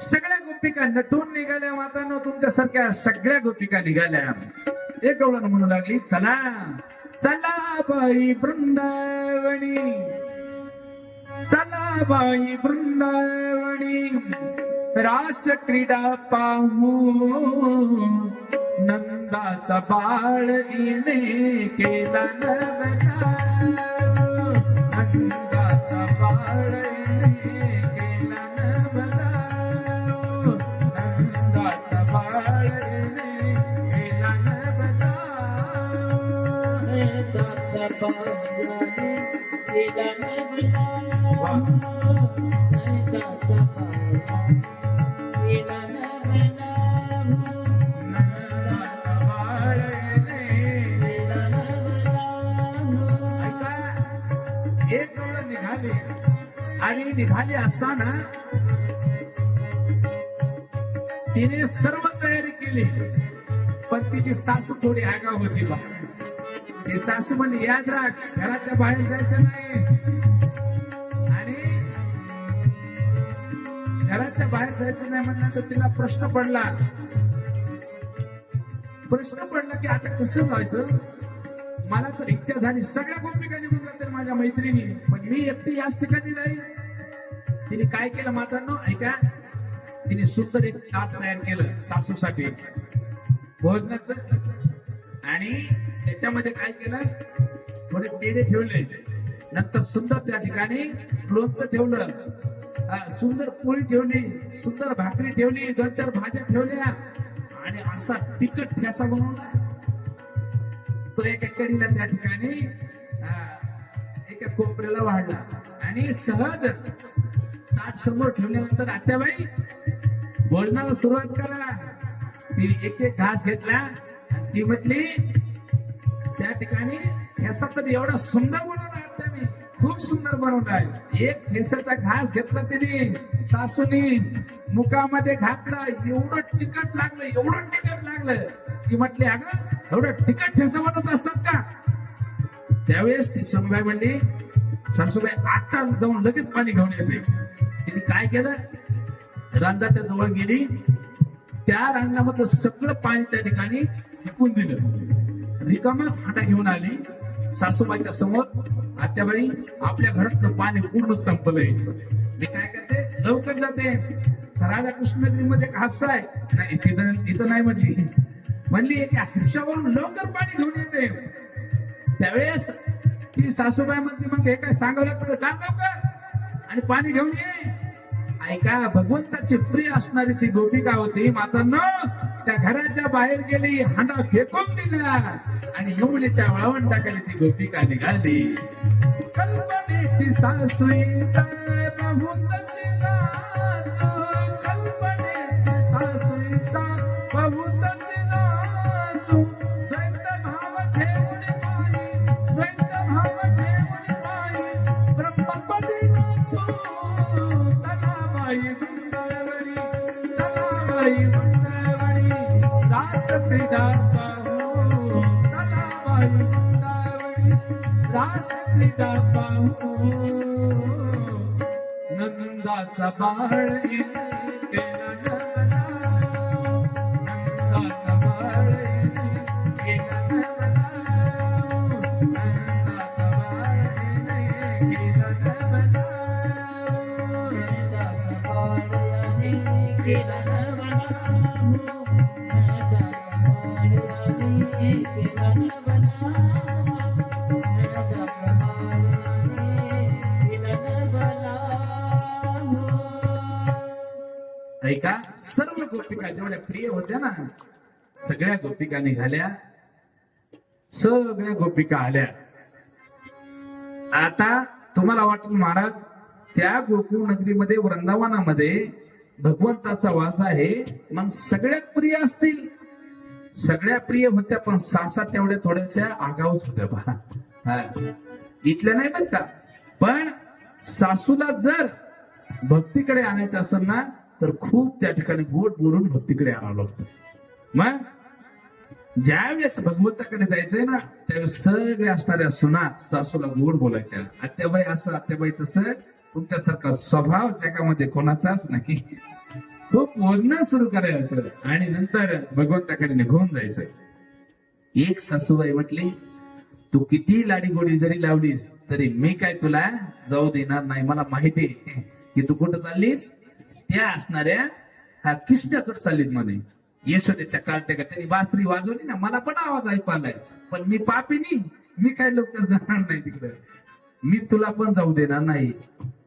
सगळ्या गोपिका नटून निघाल्या मातानो तुमच्यासारख्या सगळ्या गोपिका निघाल्या. एक गवळण म्हणू लागली चला चला बाई वृंदावणी चला बाई वृंदावणी रास क्रीडा पाहू नंदाचा बाळ केला नवना निघाले. आणि निघाले असताना तिने सर्व तयारी केली. पण तिची सासू थोडी आगाव होती बा. ती सासू म्हणजे याद राख घराच्या बाहेर जायचं नाही. आणि घराच्या बाहेर जायचं नाही म्हणलं तर तिला प्रश्न पडला. प्रश्न पडला की आता कसं जायचं? मला तर इच्छा झाली सगळ्या गोपिका निघून जातील माझ्या मैत्रिणी. पण मी एकटी याच ठिकाणी राहील तिने काय केलं मातांनो? ऐका. तिने सुंदर एक ताट तयार केलं सासूसाठी. भोजनाचं. आणि त्याच्यामध्ये काय केलं? थोडे पेढे ठेवले. नंतर सुंदर त्या ठिकाणी लोणचं ठेवलं. सुंदर पोळी ठेवली सुंदर भाकरी ठेवली दोन चार भाज्या ठेवल्या. आणि असा तिखट ठेसा बनवला. तो एका कडीला त्या ठिकाणी हा, एका कोपऱ्याला वाढला. आणि सहज ताट समोर ठेवल्यानंतर आत्याबाई भोजनाला सुरुवात करा. ती एक एक घास घेतला. ती म्हटली त्या ठिकाणी ठेसा तर एवढा सुंदर बनवला आत्या मी खूप सुंदर बनवलाय एक ठेसाचा घास घेतला तिने. सासूनी मुखामध्ये घातला. एवढं तिखट लागलं एवढं तिखट लागलं. ती म्हटली अगं एवढं तिखट ठेसा बनवत असतात का? त्यावेळेस ती समजा म्हणली सासूबाई आता जाऊन लगेच पाणी घेऊन येते. तिने काय केलं? रांजाच्या जवळ गेली. त्या रांगामधलं सगळं पाणी त्या ठिकाणी फेकून दिलं. रिकामाच हाटा घेऊन आली. सासूबाईच्या समोर आत्याबाई आपल्या घरातलं पाणी पूर्ण संपलंय. मी काय करते? लवकर जाते. राधा कृष्णगिरीमध्ये एक हापसा आहे. नाही तिथं तिथं नाही म्हणली म्हणली एका हापशावरून लवकर पाणी घेऊन येते. त्यावेळेस ती सासूबाई म्हणते मग हे काय सांगावं लागतं सांग लवकर. आणि पाणी घेऊन ये. ऐका भगवंताची प्रिय असणारी ती गोपिका होती मातांनो त्या घराच्या बाहेर गेली हांडा फेकून दिला आणि यमुलीच्या वळवण टाकायला ती गोपिका निघाली. कल्पने ती बहुतची रास क्रीडा पाहू. चला बाई वृंदावनी, रास क्रीडा त्या सर्व गोपिका जेवढ्या प्रिय होत्या ना सगळ्या गोपिका निघाल्या. सगळ्या गोपिका आल्या. आता तुम्हाला वाटेल महाराज त्या गोकुळ नगरीमध्ये वृंदावनामध्ये भगवंताचा वास आहे. मग सगळ्यात प्रिय असतील. सगळ्या प्रिय होत्या पण सासा तेवढ्या थोड्याशा आगाऊच होत्या पहा. इथल्या नाही बघता पण सासूला जर भक्तीकडे आणायचं असेल ना तर खूप त्या ठिकाणी गोड बोलून भक्तीकडे आणावं लागतं. मग ज्यावेळेस भगवंताकडे जायचंय ना त्यावेळेस सगळ्या असणाऱ्या सुना सासूला गोड बोलायच्या. आत्याबाई असं आत्याबाई तसं तुमच्यासारखा स्वभाव जगामध्ये कोणाचाच नाही. खूप बोलणं सुरू करायचं आणि नंतर भगवंताकडे निघून जायचं एक सासूबाई म्हटली तू किती लाडी गोडी जरी लावलीस तरी मी काय तुला जाऊ देणार नाही. मला माहिती आहे की तू कुठं चाललीस? त्या असणाऱ्या हा कृष्णाकडे चाललीत म्हणे. यशोदेच्या कार्ट्या त्यांनी बासरी वाजवली ना मला पण आवाज ऐकू आलाय. पण मी पापिनी मी काय लवकर जाणार नाही तिकडं. मी तुला पण जाऊ देणार नाही.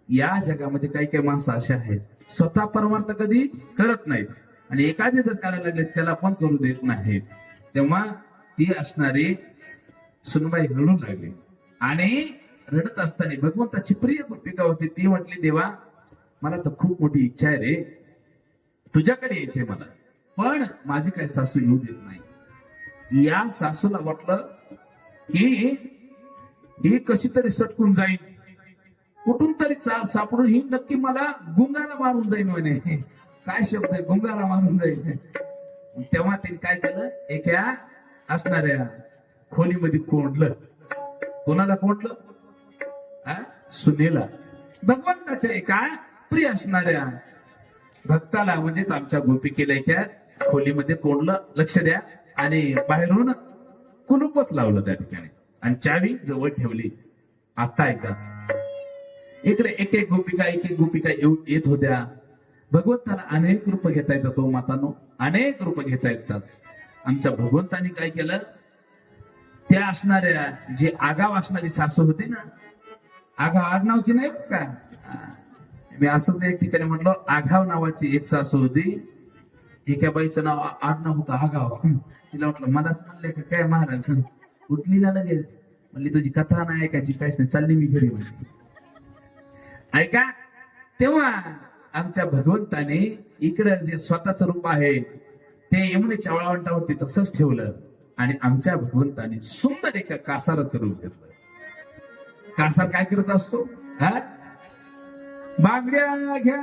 या जगामध्ये काही काही माणसं अशी आहेत. स्वतः परमार्थ कधी करत नाहीत. आणि एखादे जर करायला लागले त्याला पण करू देत नाहीत. तेव्हा ती असणारी सुनबाई रडू लागली. आणि रडत असताना भगवंताची प्रिय गोपिका होती. ती म्हटली देवा मला तर खूप मोठी इच्छा आहे रे. तुझ्याकडे यायचंय मला. पण माझी काय सासू येऊ देत नाही. या सासूला वाटलं की ही कशी तरी सटकून जाईल. कुठून तरी चाल सापडून ही नक्की मला गुंगारा मारून जाईल म्हणे. काय शब्द आहे? गुंगारा मारून जाईल. तेव्हा त्यांनी काय केलं? एका असणाऱ्या खोलीमध्ये कोंडलं. कोणाला कोंडलं? सुनेला. भगवंताच्या एका प्रिय असणाऱ्या भक्ताला म्हणजेच आमच्या गोपिकेला त्या खोलीमध्ये कोंडलं लक्ष द्या. आणि बाहेरून कुलूपच लावलं त्या ठिकाणी. आणि चावी जवळ ठेवली. आता ऐका. इकडे एक एक गोपिका एक एक गोपिका येत होत्या. भगवंताला अनेक रूप घेता येतात तो मातानो. अनेक रूप घेता येतात. आमच्या भगवंतानी काय केलं? त्या असणाऱ्या जे आगाव असणारी सासू होती ना? आगाव आडनावची नाही का? मी असंच एक ठिकाणी म्हटलं आघाव नावाची एक सासू होती. एका बाईचं नाव आडनाव होतं आघाव. तिला म्हटलं मलाच म्हणले का काय महाराज? उठली ना लगेच. म्हणली तुझी कथा नाही ऐकायची काहीच नाही. चालली मी घरी म्हणली ऐका तेव्हा आमच्या भगवंताने इकडं जे स्वतःच रूप आहे ते यमुनेच्या वळवंटावरती तसंच ठेवलं आणि आमच्या भगवंताने सुंदर एका कासाराचं रूप घेतलं. कासार काय करत असतो? हा? बांगड्या घ्या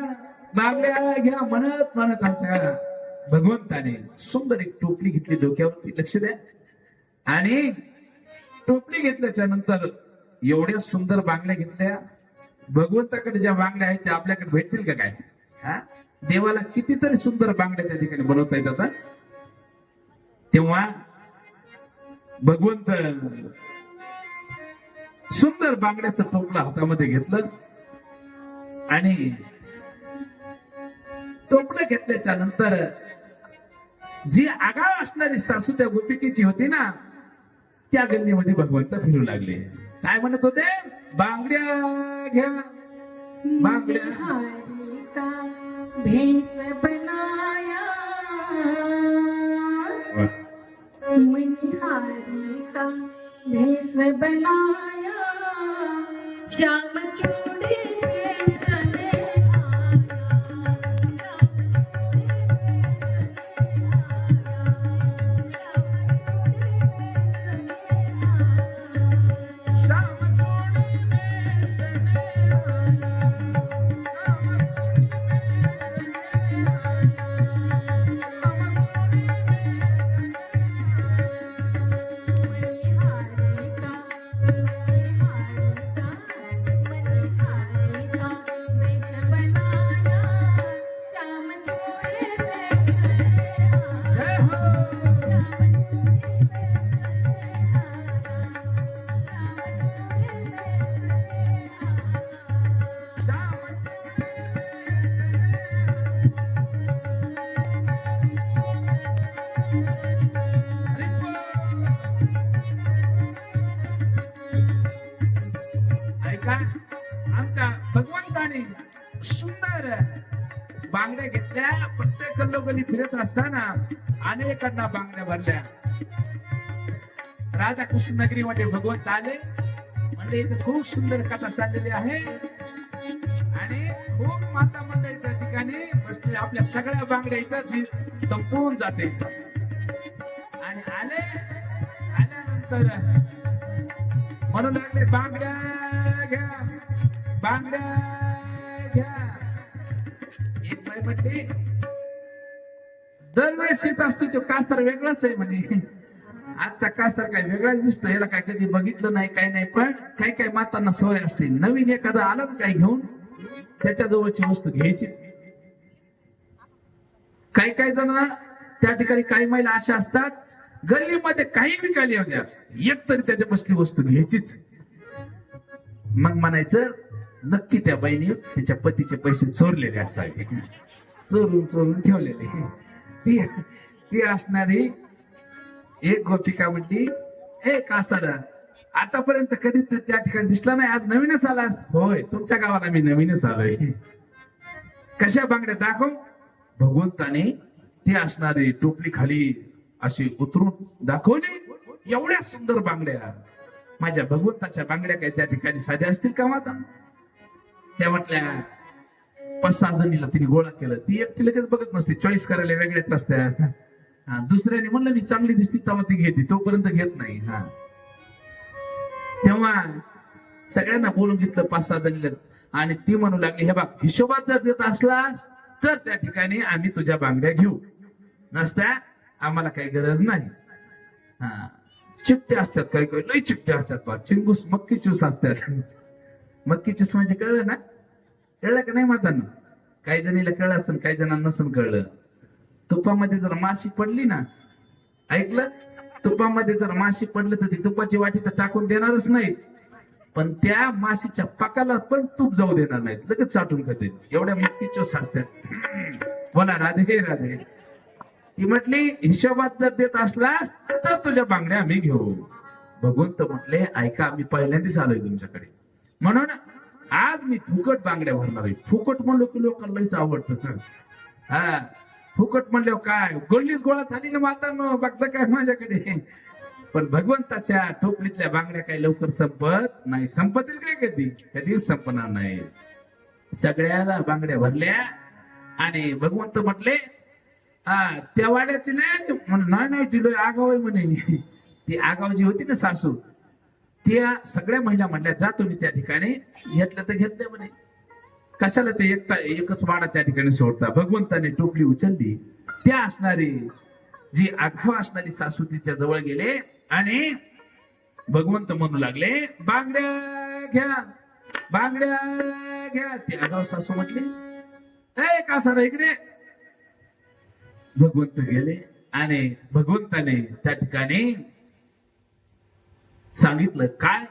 बांगड्या घ्या म्हणत म्हणत आमच्या भगवंताने सुंदर एक टोपली घेतली डोक्यावरती लक्ष द्या. आणि टोपली घेतल्याच्या नंतर एवढ्या सुंदर बांगड्या घेतल्या. भगवंताकडे ज्या बांगड्या आहेत त्या आपल्याकडे भेटतील का काय? हा? देवाला कितीतरी सुंदर बांगड्या त्या ठिकाणी बनवता येतात तेव्हा भगवंत सुंदर बांगड्याचं टोपलं हातामध्ये घेतलं. आणि टोपलं घेतल्याच्या नंतर जी आगाव असणारी सासू त्या गोपिकेची होती ना त्या गल्लीमध्ये भगवंत फिरू लागले. काय म्हणत होते? बांगड्या घ्या. बांगड्या. बिहारी बनाया? श्याम चूड़ी गल्लोगल्ली फिरत असताना अनेकांना बांगड्या भरल्या. राधा कृष्णनगरीमध्ये भगवंत आले. म्हणजे इथे खूप सुंदर कथा चाललेली आहे. आणि खूप माता मंडळी त्या ठिकाणी बसले आपल्या सगळ्या बांगड्या इथं संपवून जाते. आणि आले. आल्यानंतर म्हणू लागले बांगड्या घ्या. बांगड्या घ्या. एक बाई म्हटली दरवेळेस शीत असतो तो कासर वेगळाच आहे म्हणे. आजचा कासर काय वेगळाच दिसतो याला काय कधी बघितलं नाही काय नाही पण काही काही मातांना सवय असते. नवीन एखादा आला ना काय घेऊन त्याच्या जवळची वस्तू घ्यायचीच. काही काही जण त्या ठिकाणी काही महिला अशा असतात गल्लीमध्ये काही विकायला होत्या एक तरी त्याच्या बसली वस्तू घ्यायचीच. मग म्हणायचं नक्की त्या बाईने तिच्या पतीचे पैसे चोरलेले असावे. चोरून चोरून ठेवलेले. ती ती असणारी एक गोपिका म्हणली ए कासारा आतापर्यंत कधी त्या ठिकाणी दिसला नाही. आज नवीनच आलास. होय तुमच्या गावाला मी नवीनच आलोय. कशा बांगड्या दाखव. भगवंताने ती असणारी टोपली खाली अशी उतरून दाखवली. एवढ्या सुंदर बांगड्या. माझ्या भगवंताच्या बांगड्या काय त्या ठिकाणी साध्या असतील का माता? त्या म्हटल्या पाच सहा जणीला तिने गोळा केलं. ती एकटी लगेच बघत नसते चॉईस करायला वेगळ्याच असतात हा, दुसऱ्याने म्हणलं मी चांगली दिसती तेव्हा ती घेते. तोपर्यंत घेत नाही. हा. तेव्हा सगळ्यांना बोलून घेतलं पाच सहा जणीला. आणि ती म्हणू लागली हे बाग हिशोबात जर देत असलास तर त्या ठिकाणी आम्ही तुझ्या बांगड्या घेऊ. नसत्या आम्हाला काही गरज नाही. हा. चिकटे असतात काही काही लई चिकटे असतात बा चिंगूस मक्की चूस असतात. मक्की चूस म्हणजे कळलं ना? कळलं का नाही मातांना? काही जणीला कळलं असेल काही जणांना नसन कळलं. तुपामध्ये जर माशी पडली ना ऐकलं? तुपामध्ये जर माशी पडलं तर ती तुपाची वाटी तर टाकून देणारच नाही. पण त्या माशीच्या पाकाला पण तूप जाऊ देणार नाहीत. लगेच चाटून खाते. एवढ्या मुक्तीच्या चूस बोला राधे राधे. ती म्हटली हिशोबात जर देत असलास तर तुझ्या बांगड्या आम्ही घेऊ. भगवंत म्हटले ऐका आम्ही पहिल्यांदाच आलोय तुमच्याकडे. म्हणून आज मी फुकट बांगड्या भरणार आहे. फुकट म्हणलो की लोकांना लईच आवडतं. हा. फुकट म्हणल्यावर काय? गोल्लीच गोळा झाली ना माता बघता काय माझ्याकडे? पण भगवंताच्या टोपलीतल्या बांगड्या काही लवकर संपत नाही. संपतील काय कधी? कधीच संपणार नाही. सगळ्याला बांगड्या भरल्या आणि भगवंत म्हटले हा त्या वाड्याची नाही. नाही नाही आगाव आहे म्हणे. ती आगाव जी होती ना सासू. त्या सगळ्या महिला म्हणल्या जा तुम्ही त्या ठिकाणी. घेतलं तर घेतलं म्हणे. कशाला ते एकटा एकच वाडा त्या ठिकाणी सोडता? भगवंताने टोपली उचलली. त्या असणारी जी आघाव असणारी सासू तिच्या जवळ गेले आणि भगवंत म्हणू लागले बांगड्या घ्या बांगड्या घ्या. ते आगाव सासू म्हटले ए कासारा इकडे. भगवंत गेले आणि भगवंताने त्या ठिकाणी सांगितलं. काय?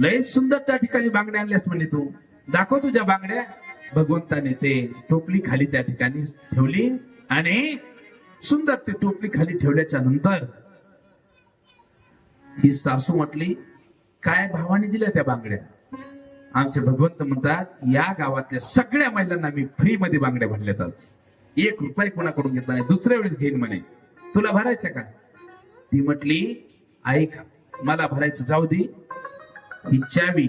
लय सुंदर त्या ठिकाणी बांगड्या आणल्यास म्हणे तू. दाखव तुझ्या बांगड्या. भगवंताने ते टोपली खाली त्या ठिकाणी ठेवली आणि सुंदर ते टोपली खाली ठेवल्याच्या नंतर ही सासू म्हटली काय भावाने दिल्या त्या बांगड्या? आमचे भगवंत म्हणतात या गावातल्या सगळ्या महिलांना मी फ्री मध्ये बांगड्या भरल्यात आज. एक रुपये कोणाकडून घेतला नाही दुसऱ्या वेळेस घेईन म्हणे. तुला भरायचं का? ती म्हटली ऐक मला भरायचं जाऊ दे. ही चावी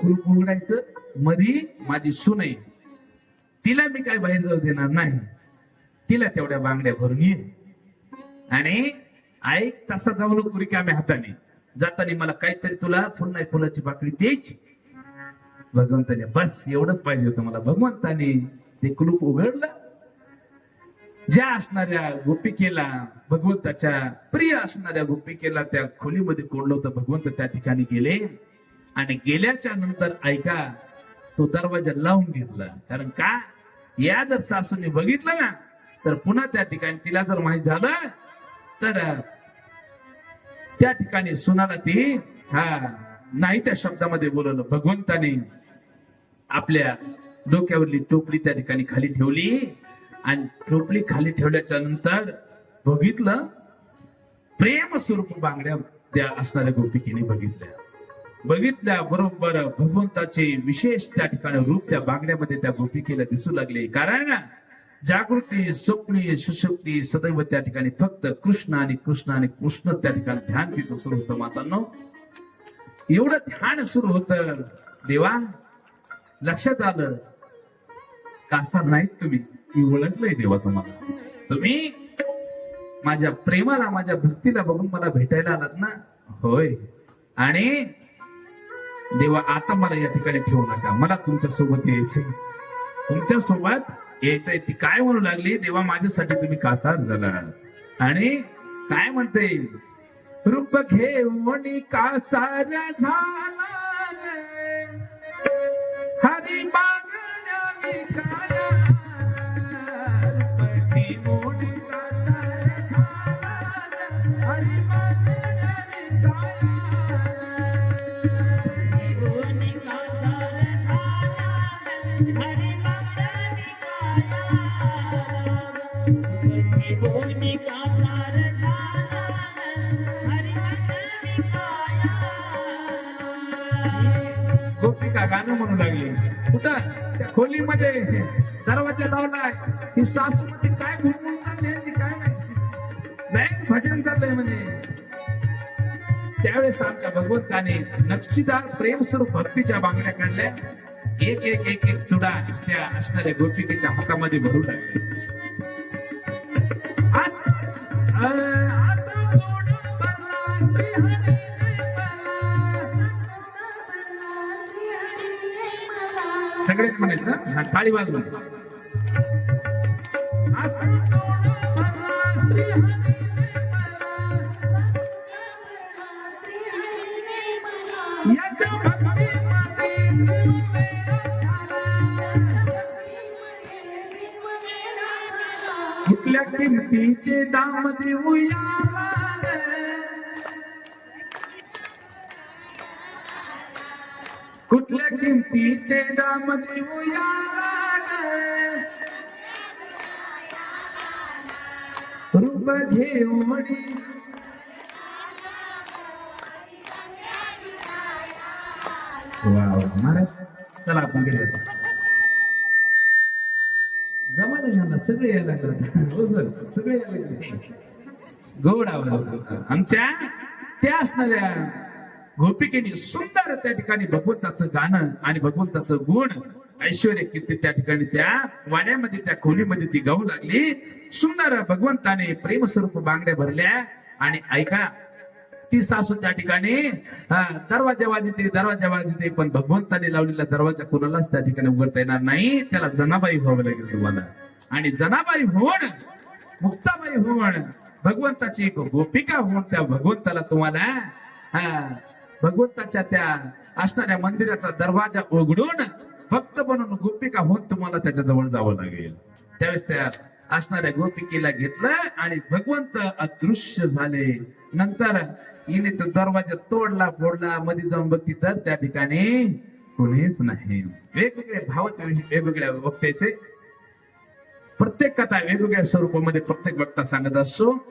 कुलूप उघडायचं मधी माझी सुने तिला मी काय बाहेर जाऊ देणार नाही. तिला तेवढ्या बांगड्या भरून ये. आणि ऐक तसा जाऊ नको रिकाम्या हाताने. जाताना मला काहीतरी तुला पुन्हा फुलाची बाकडी द्यायची. भगवंताने बस एवढंच पाहिजे होतं मला. भगवंताने ते कुलूप उघडलं. ज्या असणाऱ्या गोपिकेला भगवंताच्या प्रिय असणाऱ्या गोपिकेला त्या खोलीमध्ये कोंडलं होतं भगवंत त्या ठिकाणी गेले. आणि गेल्याच्यानंतर ऐका तो दरवाजा लावून घेतला. कारण का? या जर सासूने बघितलं ना तर पुन्हा त्या ठिकाणी तिला जर माहीत झालं तर त्या ठिकाणी सुनाला ती हा नाही त्या शब्दामध्ये बोलवलं. भगवंताने आपल्या डोक्यावरली टोपली त्या ठिकाणी खाली ठेवली. आणि टोपली खाली ठेवल्याच्या नंतर बघितलं प्रेम स्वरूप बांगड्या त्या असणाऱ्या गोपिकेने बघितल्या. बघितल्या बरोबर भगवंताचे विशेष त्या ठिकाणी रूप त्या बांगड्यामध्ये त्या गोपिकेला दिसू लागले. कारण जागृती स्वप्नी सुशक्ती सदैव त्या ठिकाणी फक्त कृष्ण आणि कृष्ण आणि कृष्ण त्या ठिकाणी ध्यान तिचं सुरू होतं मातांनो. एवढं ध्यान सुरू होतं. देवा लक्षात आलं कासा नाहीत तुम्ही. मी ओळखलंय देवा तुम्हाला. तुम्ही माझ्या प्रेमाला माझ्या भक्तीला बघून मला भेटायला आलात ना? होय. आणि देवा आता मला या ठिकाणी ठेवू नका. मला तुमच्यासोबत यायचंय. तुमच्यासोबत यायचंय. ती काय म्हणू लागली? देवा माझ्यासाठी तुम्ही कासार झाला आणि काय म्हणते? रूप घेऊन कासार झाला रे. हरी बाग खोलीमध्ये दरवाजा लावलाय की सासू मध्ये काय गुणगुण चालली काय नाही? भजन चाललंय म्हणे. त्यावेळेस आमच्या भगवंताने नक्षीदार प्रेमस्वरूप भक्तीच्या बांगड्या काढल्या. एक एक एक एक चुडा त्या असणाऱ्या गोपिकेच्या हातामध्ये भरू लागले असं- याच्या म्हणायचं हा थाळी झाला. कुठल्या किमतीचे दाम देऊया किमतीचे दाम देऊया रूप घेऊनी महाराज चला आपण गेले जमाने झाला सगळे यायला लागतात हो सर सगळे यायला लागले. गौड तुमचा. आमच्या? त्या असणाऱ्या गोपिकेने सुंदर त्या ठिकाणी भगवंताचं गाणं आणि भगवंताचं गुण ऐश्वर कीर्ती त्या ठिकाणी त्या वाड्यामध्ये त्या खोलीमध्ये ती गाऊ लागली. सुंदर भगवंताने प्रेमस्वरूप बांगड्या भरल्या आणि ऐका ती सासू त्या ठिकाणी दरवाजा वाजते दरवाजा वाजते पण भगवंताने लावलेला दरवाजा कोणालाच त्या ठिकाणी उघडता येणार नाही. त्याला जनाबाई व्हावं लागेल तुम्हाला. आणि जनाबाई होण मुक्ताबाई होण भगवंताची एक गोपिका होऊन त्या भगवंताला तुम्हाला हा, भगवंताच्या त्या असणाऱ्या मंदिराचा दरवाजा उघडून भक्त बनून गोपिका होऊन तुम्हाला त्याच्याजवळ जावं लागेल. त्यावेळेस त्या असणाऱ्या गोपिकेला घेतलं आणि भगवंत अदृश्य झाले. नंतर हिने तो दरवाजा तोडला फोडला मध्ये जाऊन बघती तर त्या ठिकाणी कोणीच नाही. वेगवेगळे भाव वेगवेगळ्या वक्त्याचे. प्रत्येक कथा वेगवेगळ्या स्वरूपामध्ये प्रत्येक वक्ता सांगत असतो.